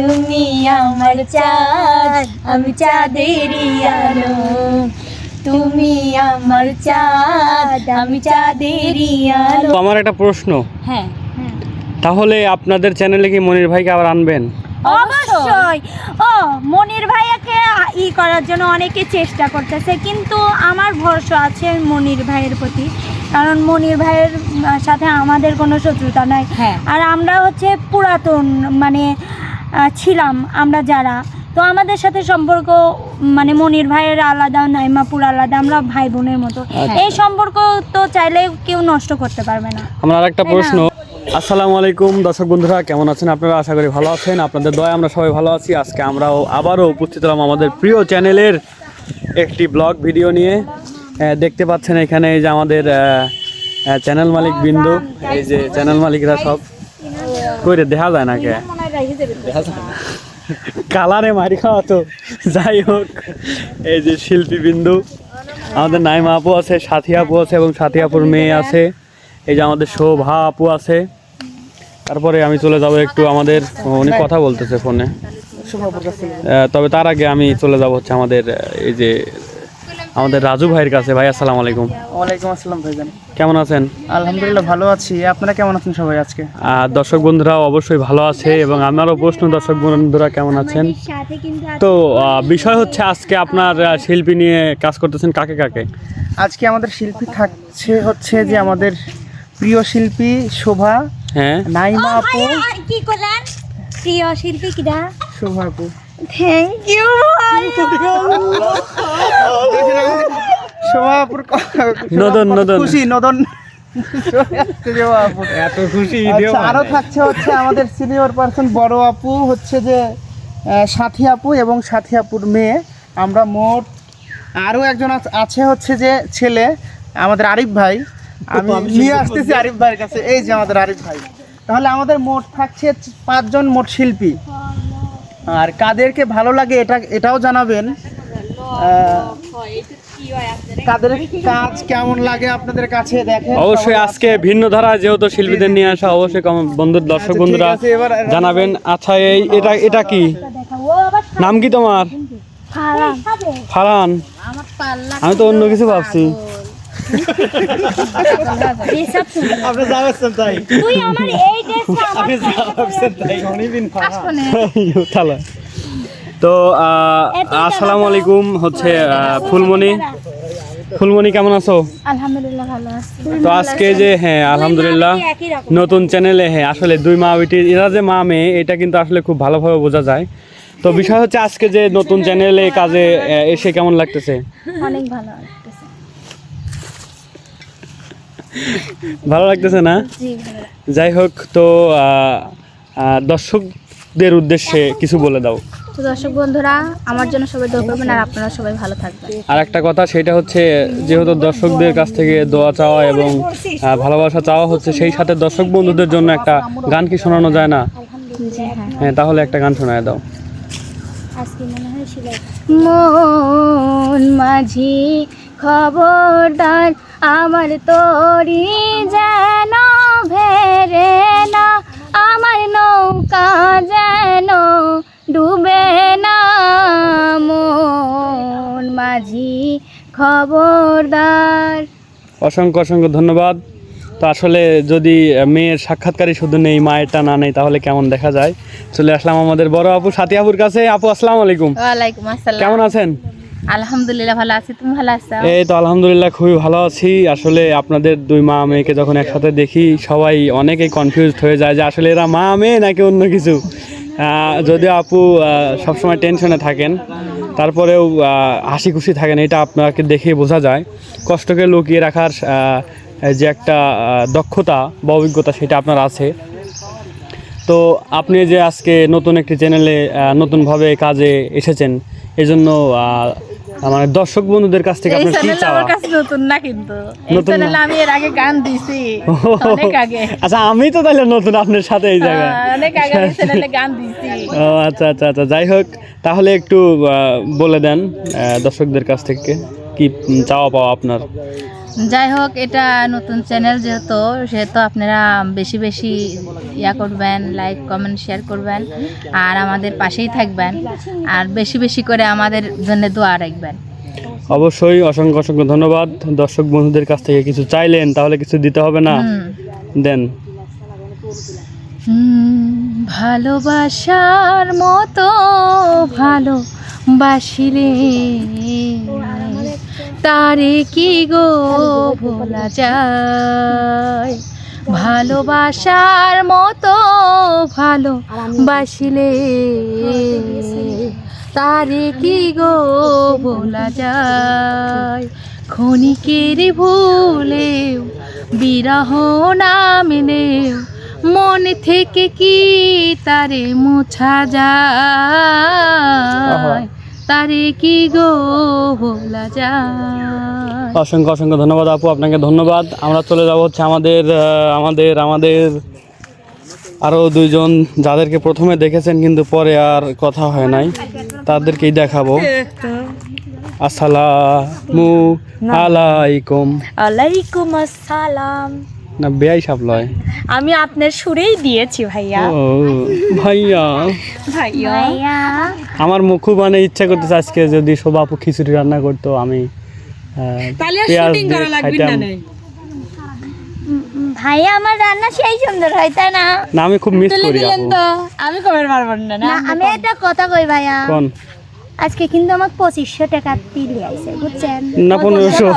তুমি আমার চাঁদ আমি চাঁদেরই আলো। তুমি আমার চাঁদ আমি চাঁদেরই আলো। আমার একটা প্রশ্ন। হ্যাঁ। তাহলে আপনাদের চ্যানেলে কি মনির ভাইকে আবার আনবেন? অবশ্যই। ও মনির ভাইয়াকে ই করার জন্য অনেকে চেষ্টা করতেছে কিন্তু আমার ভরসা আছে মনির ভাইয়ের প্রতি। কারণ মনির ভাইয়ের সাথে আমাদের কোনো শত্রুতা নাই। হ্যাঁ। আর আমরা হচ্ছে পুরাতন মানে ছিলাম আমরা যারা। তো আমাদের সাথে সম্পর্ক মানে মনির ভাইয়ের আলাদা নাইমাপুর আলাদা আমরা ভাই বোনের মতো। আচ্ছা। এই সম্পর্ক তো চাইলে কেউ নষ্ট করতে পারবে না। আমার আর একটা প্রশ্ন। আসসালামু আলাইকুম দর্শক বন্ধুরা কেমন আছেন? আপনারা আশা করি ভালো আছেন। আপনাদের দয়া আমরা সবাই ভালো আছি। আজকে আমরাও আবারও উপস্থিত হলাম আমাদের প্রিয় চ্যানেলের একটি ব্লগ ভিডিও নিয়ে। দেখতে পাচ্ছেন এখানে এই যে আমাদের চ্যানেল মালিক বিন্দু। এই যে চ্যানেল মালিকরা সব করে দেখা যায় না কে কালারে মারি খাওয়া তো। যাই হোক এই যে শিল্পী বিন্দু আমাদের নাইমা আপু আছে সাথী আপু আছে এবং সাথী আপুর মেয়ে আছে। এই যে আমাদের শোভা আপু আছে। তারপরে আমি চলে যাব একটু আমাদের উনি কথা বলতেছে ফোনে। তবে তার আগে আমি চলে যাব হচ্ছে আমাদের এই যে আমাদের রাজু ভাইয়ের কাছে। ভাই আসসালামু আলাইকুম। ওয়ালাইকুম আসসালাম ভাইজান। কেমন আছেন? আলহামদুলিল্লাহ ভালো আছি। আপনারা কেমন আছেন সবাই আজকে? দর্শক বন্ধুরা অবশ্যই ভালো আছে এবং আমারও প্রশ্ন দর্শক বন্ধুরা কেমন আছেন? তো বিষয় হচ্ছে আজকে আপনার শিল্পী নিয়ে কাজ করতেছেন কাকে কাকে? আজকে আমাদের শিল্পী থাকছে হচ্ছে যে আমাদের প্রিয় শিল্পী শোভা হ্যাঁ। নাইমা আপু। কি করলেন? প্রিয় শিল্পী কিরা শোভা আপু। থ্যাংক ইউ নদন, নদন। খুশি নদন। এত খুশি আচ্ছা, আরও থাকছে হচ্ছে আমাদের সিনিয়র পার্সন বড় আপু হচ্ছে যে সাথী আপু এবং সাথী আপুর মেয়ে। আমরা মোট আরও একজন আছ- আছে হচ্ছে যে ছেলে আমাদের আরিফ ভাই। আমি নিয়ে আসতেছি আরিফ ভাইয়ের কাছে। এই যে আমাদের আরিফ ভাই। তাহলে আমাদের মোট থাকছে পাঁচজন মোট শিল্পী। আর কাদেরকে ভালো লাগে এটা এটাও জানাবেন। কাদের কাজ কেমন লাগে আপনাদের কাছে দেখেন? অবশ্যই আজকে ভিন্ন ধারা যেহেতু শিল্পীদের নিয়ে আসা অবশ্যই কম- বন্ধু দর্শক আচ্ছা, বন্ধুরা জানাবেন। আচ্ছা এই এটা এটা কি? নাম কি তোমার? ফারান আমি তো অন্য কিছু ভাবছি। আপনি যাবেন তাই? তুই আমার এই ড্রেসটা তাহলে তো আসসালামু আলাইকুম হচ্ছে আহ, ফুলমণি। ফুলমণি কেমন আছো? আলহামদুলিল্লাহ ভালো আছি। তো আজকে যে হ্যাঁ আলহামদুলিল্লাহ নতুন চ্যানেলে হ্যাঁ আসলে দুই মা বেটির এরা যে মা মেয়ে এটা কিন্তু আসলে খুব ভালোভাবে বোঝা যায়। তো বিষয় হচ্ছে আজকে যে নতুন চ্যানেলে কাজে এসে কেমন লাগতেছে? অনেক ভালো। লাগতেছে ভালো লাগতেছে না? যাই হোক তো দর্শকদের উদ্দেশ্যে কিছু বলে দাও। তো দর্শক বন্ধুরা আমার জন্য সবাই দোয়া করবেন আর আপনারা সবাই ভালো থাকবেন। আর একটা কথা সেটা হচ্ছে যেহেতু দর্শকদের কাছ থেকে দোয়া চাওয়া এবং ভালোবাসা চাওয়া হচ্ছে সেই সাথে দর্শক বন্ধুদের জন্য একটা গান কি শোনানো যায় না? হ্যাঁ। হ্যাঁ তাহলে একটা গান শোনায় দাও। মন মাঝি খবরদার আমার তরি যেন ভেরে না আমার নৌকা যেন ডুবে না। মন মাঝি খবরদার। অসংখ্য অসংখ্য ধন্যবাদ। তো আসলে যদি মেয়ের সাক্ষাৎকারই শুধু নেই মায়েরটা না নেই তাহলে কেমন দেখা যায়? চলে আসলাম আমাদের বড় আপু সাথী আপুর কাছে। আপু আসসালামু আলাইকুম। ওয়ালাইকুম আসসালাম। কেমন আছেন? আলহামদুলিল্লাহ ভালো আছি। তুমি ভালো আছো? এই তো আলহামদুলিল্লাহ, খুবই ভালো আছি। আসলে আপনাদের দুই মা মেয়েকে যখন একসাথে দেখি, সবাই অনেকেই কনফিউজড হয়ে যায় যে আসলে এরা মা মেয়ে নাকি অন্য কিছু। যদিও আপু সবসময় টেনশনে থাকেন, তারপরেও হাসি খুশি থাকেন, এটা আপনাকে দেখে বোঝা যায়। কষ্টকে লুকিয়ে রাখার যে একটা দক্ষতা বা অভিজ্ঞতা সেটা আপনার আছে। তো আপনি যে আজকে নতুন একটি চ্যানেলে নতুনভাবে কাজে এসেছেন এই জন্য মানে দর্শক বন্ধুদের কাছ থেকে আপনি আপনার কি চাওয়া? আমার কাছে নতুন না কিন্তু। এই? চ্যানেলে আমি এর আগে গান দিছি অনেক আগে। আচ্ছা আমি তো তাহলে নতুন আপনার সাথে এই জায়গায়। হ্যাঁ, অনেক আগে চ্যানেলে গান দিছি ও আচ্ছা আচ্ছা আচ্ছা যাই হোক তাহলে একটু বলে দেন দর্শকদের কাছ থেকে কি চাওয়া পাওয়া আপনার? যাই হোক এটা নতুন চ্যানেল যেহেতু সেহেতু আপনারা বেশি বেশি ইয়া করবেন লাইক কমেন্ট শেয়ার করবেন আর আমাদের পাশেই থাকবেন আর বেশি বেশি করে আমাদের জন্য দোয়া রাখবেন। অবশ্যই অসংখ্য অসংখ্য ধন্যবাদ। দর্শক বন্ধুদের কাছ থেকে কিছু চাইলেন তাহলে কিছু দিতে হবে না। দেন। ভালোবাসার মতো ভালো বাসিলে তারে কি গো ভোলা যায়? ভালোবাসার মতো ভালো বাসিলে তারে কি গো ভোলা যায়? ক্ষণিকের ভুলেও বিরহ নামেলেও মন থেকে কি তারে মোছা যায়? তারে কি গো ভোলা যায়? অসংখ্য অসংখ্য ধন্যবাদ আপু আপনাকে ধন্যবাদ। আমরা চলে যাব হচ্ছে আমাদের আমাদের আমাদের আরও দুইজন যাদেরকে প্রথমে দেখেছেন কিন্তু পরে আর কথা হয় নাই তাদেরকেই দেখাবো। আসসালামু আলাইকুম। আলাইকুম আসসালাম। না বেয়াই সাপ লয়। আমি আপনার সুরেই দিয়েছি ভাইয়া। ও ভাইয়া। ভাইয়া। আমার মুখু মানে ইচ্ছা করতেছে আজকে যদি শোভা আপু খিচুড়ি রান্না করতো আমি আমার রান্না সেই সুন্দর হয় তাই না? না আমি খুব মিস করি আমি কবে পারব না না আমি একটা কথা কই ভাইয়া। কোন? আজকে কিন্তু আমার পঁচিশশো টাকা দিলে আইছে বুঝছেন? না পনেরোশো।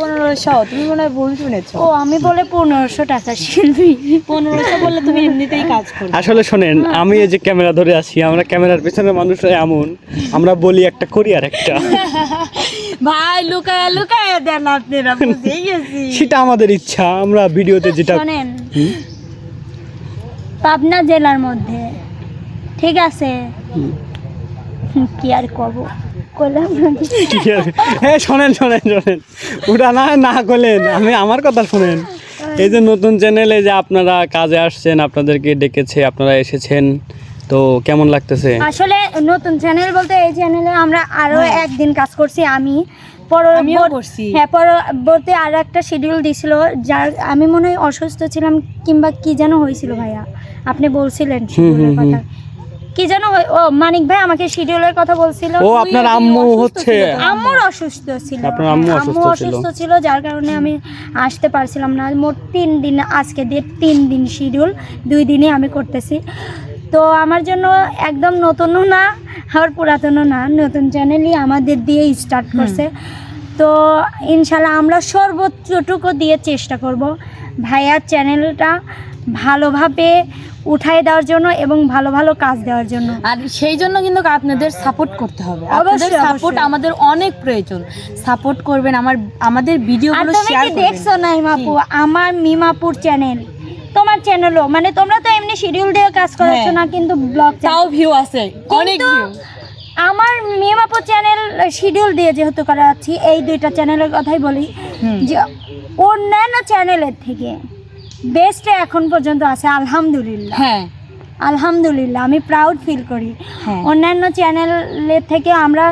পনেরোশো তুমি মনে হয় ভুল শুনেছো। ও আমি বলে পনেরোশো টাকা শিল্পী। পনেরোশো বললে তুমি এমনিতেই কাজ করো আসলে শোনেন আমি এই যে ক্যামেরা ধরে আছি আমরা ক্যামেরার পিছনে মানুষ এমন আমরা বলি একটা করি আর একটা। ভাই লুকায় লুকায় দেন আপনারা বুঝে গেছি। সেটা আমাদের ইচ্ছা আমরা ভিডিওতে যেটা শোনেন পাবনা জেলার মধ্যে ঠিক আছে? কি আর কব? কইলাম কি আর- হ্যাঁ শোনেন শোনেন শোনেন। ওটা না না করলেন। আমি আমার কথা শোনেন। এই যে নতুন চ্যানেলে যে আপনারা কাজে আসছেন আপনাদেরকে ডেকেছে আপনারা এসেছেন তো কেমন লাগতেছে? আসলে নতুন চ্যানেল বলতে এই চ্যানেলে আমরা আরও একদিন কাজ করছি আমি। হ্যাঁ। আমিও পরবর্তী করছি। হ্যাঁ পরবর্তী আরও একটা শিডিউল দিছিল যার আমি মনে হয় অসুস্থ ছিলাম কিংবা কি যেন হয়েছিল ভাইয়া। আপনি বলছিলেন। কথা। কি যেন হয়ে- ও মানিক ভাই আমাকে শিডিউলের কথা বলছিল। ও আপনার আম্মু হচ্ছে। আম্মুর অসুস্থ ছিল। আপনার আম্মু অসুস্থ ছিল। অসুস্থ ছিল যার কারণে আমি আসতে পারছিলাম না। মোট তিন দিন আজকে দিয়ে তিন দিন শিডিউল দুই দিনই আমি করতেছি। তো আমার জন্য একদম নতুনও না আবার পুরাতনও না। নতুন চ্যানেলই আমাদের দিয়ে স্টার্ট করছে। তো ইনশাল্লাহ আমরা সর্বোচ্চটুকু দিয়ে চেষ্টা করব। ভাইয়ার চ্যানেলটা ভালোভাবে উঠাই দেওয়ার জন্য এবং ভালো ভালো কাজ দেওয়ার জন্য। আর সেই জন্য কিন্তু আপনাদের সাপোর্ট করতে হবে। আপনাদের সাপোর্ট আমাদের অনেক প্রয়োজন। সাপোর্ট করবেন আমার আমাদের ভিডিওগুলো শেয়ার করবেন। দেখছ না হিমাপু আমার মিমাপুর চ্যানেল তোমার চ্যানেলও মানে তোমরা তো এমনি শিডিউল দিয়ে কাজ করাচ্ছ হ্যাঁ। না কিন্তু ব্লগ তাও ভিউ আছে অনেক ভিউ আমার মিমাপু চ্যানেল শিডিউল দিয়ে যেহেতু করাচ্ছি এই দুইটা চ্যানেলের কথাই বলি যে অন্যান্য চ্যানেলের থেকে। বেস্ট এখন পর্যন্ত আছে আলহামদুলিল্লাহ। হ্যাঁ। আলহামদুলিল্লাহ আমি প্রাউড ফিল করি। হ্যাঁ। অন্যান্য চ্যানেলের থেকে আমরা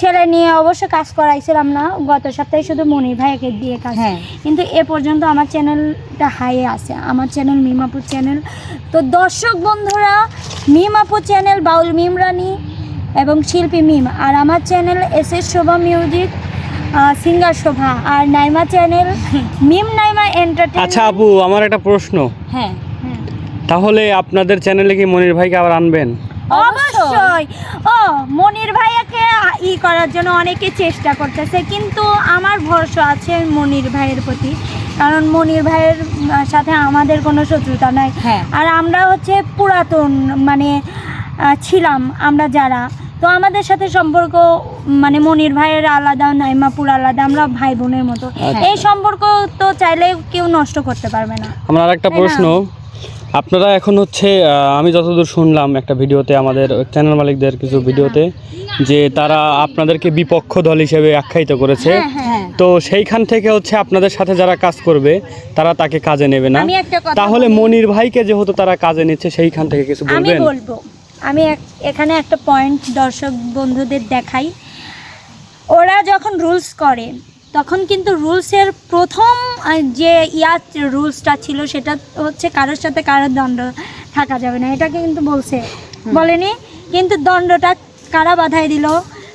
ছেলে নিয়ে অবশ্য কাজ করাইছিলাম না গত সপ্তাহে শুধু মনির ভাইকে দিয়ে কাজ। হ্যাঁ। কিন্তু এ পর্যন্ত আমার চ্যানেলটা হাইয়ে আছে। আমার চ্যানেল মিমাপুর চ্যানেল তো দর্শক বন্ধুরা মিমাপুর চ্যানেল বাউল মিমরানি এবং শিল্পী মিম। আর আমার channel S S Shova music singer Shova আর নাইমা চ্যানেল মিম নাইমা এন্টারটেইনমেন্ট আচ্ছা আপু আমার একটা প্রশ্ন। হ্যাঁ। তাহলে আপনাদের চ্যানেলে কি মনির ভাইকে আবার আনবেন? অবশ্যই। ও মনির ভাইয়াকে ই করার জন্য অনেকে চেষ্টা করতেছে কিন্তু আমার ভরসা আছে মনির ভাইয়ের প্রতি। কারণ মনির ভাইয়ের সাথে আমাদের কোনো শত্রুতা নাই। হ্যাঁ। আর আমরা হচ্ছে পুরাতন মানে ছিলাম আমরা যারা। তো আমাদের সাথে সম্পর্ক মানে মনির ভাইয়ের আলাদা নাইমাপুর আলাদা আমরা ভাই বোনের মতো। আচ্ছা। এই সম্পর্ক তো চাইলে কেউ নষ্ট করতে পারবে না। আমার আর একটা প্রশ্ন। আপনারা এখন হচ্ছে আমি যতদূর শুনলাম একটা ভিডিওতে আমাদের চ্যানেল মালিকদের কিছু ভিডিওতে যে তারা আপনাদেরকে বিপক্ষ দল হিসেবে আখ্যায়িত করেছে। হ্যাঁ তো সেইখান থেকে হচ্ছে আপনাদের সাথে যারা কাজ করবে তারা তাকে কাজে নেবে না। তাহলে মনির ভাইকে যেহেতু তারা কাজে নিচ্ছে সেইখান থেকে কিছু বলবেন? বলব। আমি এক- এখানে একটা পয়েন্ট দর্শক বন্ধুদের দেখাই। ওরা যখন রুলস করে তখন কিন্তু রুলসের প্রথম যে ইয়ার রুলসটা ছিল সেটা হচ্ছে কারোর সাথে কারোর দণ্ড থাকা যাবে না। এটাকে কিন্তু বলছে। বলেনি কিন্তু দণ্ডটা কারা বাধাই দিল?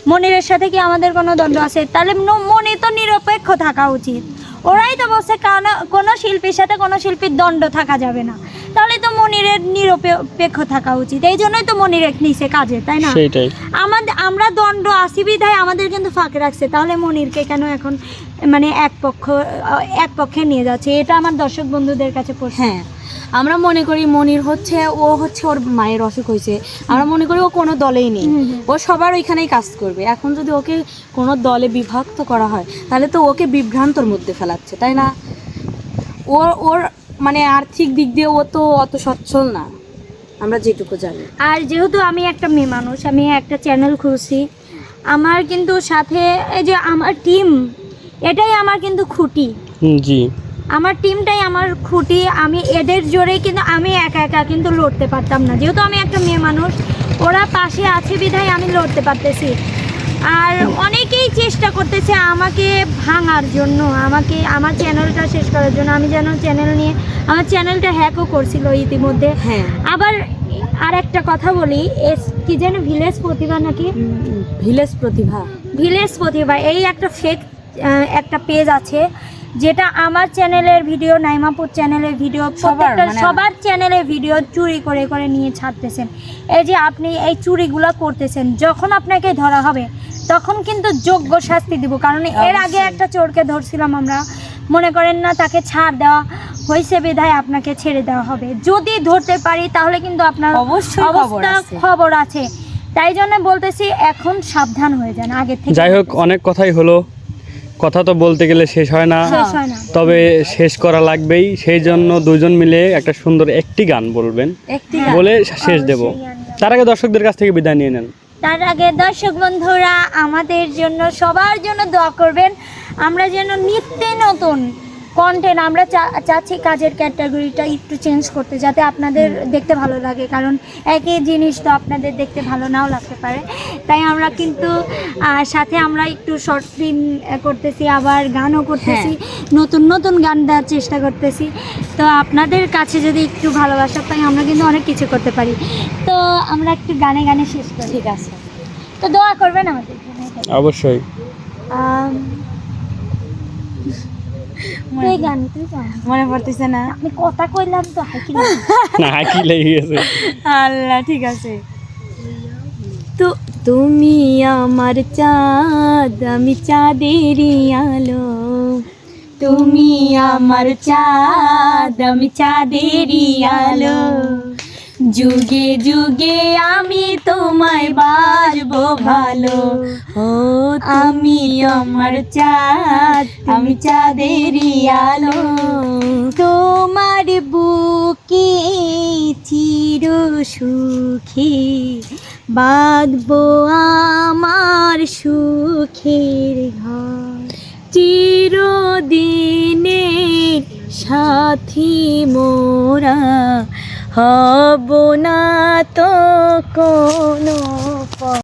মনিরের সাথে কি আমাদের কোনো দণ্ড আছে? তাহলে মনি তো নিরপেক্ষ থাকা উচিত। ওরাই তো বলছে কানা- কোনো শিল্পীর সাথে কোনো শিল্পীর দণ্ড থাকা যাবে না। তাহলে তো মনিরের নিরপেক্ষ থাকা উচিত। এই জন্যই তো মনিরের নিছে কাজে তাই না? সেইটাই। আমাদের আমরা দণ্ড আসি বিধায় আমাদের কিন্তু ফাঁকে রাখছে। তাহলে মনিরকে কেন এখন মানে এক পক্ষ এক পক্ষে নিয়ে যাচ্ছে? এটা আমার দর্শক বন্ধুদের কাছে প্রশ্ন। হ্যাঁ। আমরা মনে করি মনির হচ্ছে ও হচ্ছে ওর মায়ের অসুখ হয়েছে। আমরা মনে করি ও কোনো দলেই নেই। ও সবার ওইখানেই কাজ করবে। এখন যদি ওকে কোনো দলে বিভক্ত করা হয় তাহলে তো ওকে বিভ্রান্তর মধ্যে ফেলাচ্ছে তাই না? ওর ওর মানে আর্থিক দিক দিয়ে ও তো অত সচ্ছল না। আমরা যেটুকু জানি। আর যেহেতু আমি একটা মেয়ে মানুষ আমি একটা চ্যানেল খুলছি আমার কিন্তু সাথে এই যে আমার টিম এটাই আমার কিন্তু খুঁটি। জি। আমার টিমটাই আমার খুঁটি আমি এদের জোরেই কিন্তু আমি একা একা কিন্তু লড়তে পারতাম না। যেহেতু আমি একটা মেয়ে মানুষ ওরা পাশে আছে বিধায় আমি লড়তে পারতেছি। আর অনেকেই চেষ্টা করতেছে আমাকে ভাঙার জন্য আমাকে আমার চ্যানেলটা শেষ করার জন্য। আমি যেন চ্যানেল নিয়ে আমার চ্যানেলটা হ্যাকও করছিল ইতিমধ্যে। হ্যাঁ। আবার আর একটা কথা বলি এস কি যেন ভিলেজ প্রতিভা নাকি? ভিলেজ প্রতিভা। ভিলেজ প্রতিভা এই একটা ফেক একটা পেজ আছে। যেটা আমার চ্যানেলের ভিডিও নাইমাপুর চ্যানেলের ভিডিও সবার, প্রত্যেকটা মানে- সবার চ্যানেলের ভিডিও চুরি করে করে নিয়ে ছাড়তেছেন। এই যে আপনি এই চুরিগুলো করতেছেন যখন আপনাকে ধরা হবে তখন কিন্তু যোগ্য শাস্তি দিব। কারণ এর আগে একটা চোরকে ধরছিলাম আমরা মনে করেন না তাকে ছাড় দেওয়া হয়েছে বিধায় আপনাকে ছেড়ে দেওয়া হবে। যদি ধরতে পারি তাহলে কিন্তু আপনার অবশ্যই খবর অবস্থা আছে। খবর আছে। তাই জন্য বলতেছি এখন সাবধান হয়ে যান আগে থেকে যাই হোক অনেক কথাই হলো। কথা তো বলতে গেলে শেষ হয় না। তবে শেষ করা লাগবেই। সেই জন্য দুজন মিলে একটা সুন্দর একটি গান বলবেন। বলে শেষ দেব। তার আগে দর্শকদের কাছ থেকে বিদায় নিয়ে নেন। তার আগে দর্শক বন্ধুরা আমাদের জন্য সবার জন্য দোয়া করবেন। আমরা যেন নিত্য নতুন কন্টেন্ট আমরা চা- চাচ্ছি কাজের ক্যাটাগরিটা একটু চেঞ্জ করতে যাতে আপনাদের দেখতে ভালো লাগে। কারণ একই জিনিস তো আপনাদের দেখতে ভালো নাও লাগতে পারে। তাই আমরা কিন্তু সাথে আমরা একটু শর্ট ফিল্ম করতেছি আবার গানও করতেছি নতুন নতুন গান দেওয়ার চেষ্টা করতেছি। তো আপনাদের কাছে যদি একটু ভালোবাসা পাই আমরা কিন্তু অনেক কিছু করতে পারি। তো আমরা একটু গানে গানে শেষ করি। ঠিক আছে। তো দোয়া করবেন আমাদের। অবশ্যই। আম, গান তুই মনে পড়তেছে না? আমি কথা কইলাম তো না হাকি লেগে গেছে। আল্লাহ ঠিক আছে। তো তুমি আমার চাঁদ আমি চাঁদেরই আলো। তুমি আমার চাঁদ আমি চাঁদেরই আলো। যুগে যুগে আমি তোমায় বাসবো ভালো। ও আমি আমার চাঁদ, আমি চাঁদেরই আলো। তোমার বুকে চির সুখী বাঁধবো আমার সুখের ঘর। চিরদিনের সাথী মোরা হব না তো কোনো